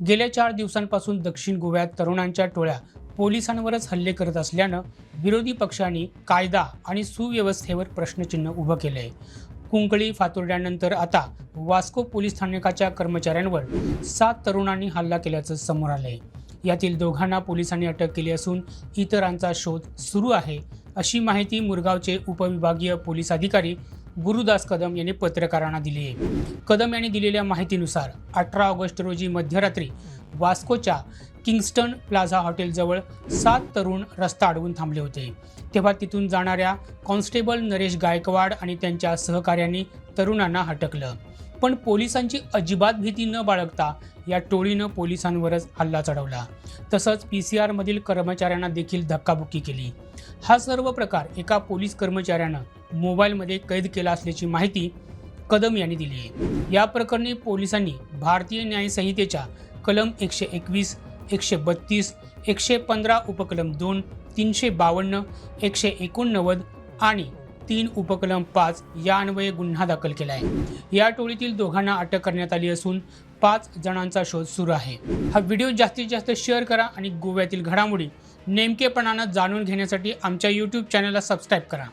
गेल्या चार दिवसांपासून दक्षिण गोव्यात तरुणांच्या टोळ्या पोलिसांवरच हल्ले करत असल्यानं विरोधी पक्षांनी कायदा आणि सुव्यवस्थेवर प्रश्नचिन्ह उभं केलं आहे कुंकळी फातुर्ड्यानंतर आता वास्को पोलीस स्थानकाच्या कर्मचाऱ्यांवर सात तरुणांनी हल्ला केल्याचं समोर आलं आहे यातील दोघांना पोलिसांनी अटक केली असून इतरांचा शोध सुरू आहे अशी माहिती मुरगावचे उपविभागीय पोलीस अधिकारी गुरुदास कदम यांनी पत्रकारांना दिली आहे. कदम यांनी दिलेल्या माहितीनुसार अठरा ऑगस्ट रोजी मध्यरात्री वास्कोच्या किंगस्टन प्लाझा हॉटेलजवळ सात तरुण रस्ता अडवून थांबले होते. तेव्हा तिथून जाणाऱ्या कॉन्स्टेबल नरेश गायकवाड आणि त्यांच्या सहकाऱ्यांनी तरुणांना हटकलं पण पोलिसांची अजिबात भीती न बाळगता या टोळीनं पोलिसांवरच हल्ला चढवला. तसंच पी सी आरमधील कर्मचाऱ्यांना देखील धक्काबुक्की केली. हा सर्व प्रकार एका पोलीस कर्मचाऱ्यानं मोबाईलमध्ये कैद केला असल्याची माहिती कदम यांनी दिली आहे. या प्रकरणी पोलिसांनी भारतीय न्यायसंहितेच्या कलम एकशे एकवीस एकशे बत्तीस एकशे पंधरा उपकलम दोन तीनशे बावन्न एकशे एकोणनव्वद आणि तीन उपकलम पाच या अन्वये गुन्हा दाखल केला आहे. या टोळीतील दोघांना अटक करण्यात आली असून पाच जणांचा शोध सुरू आहे. हा व्हिडिओ जास्तीत जास्त शेअर करा आणि गोव्यातील घडामोडी नेमकेपणानं जाणून घेण्यासाठी आमच्या यूट्यूब चॅनलला सबस्क्राईब करा.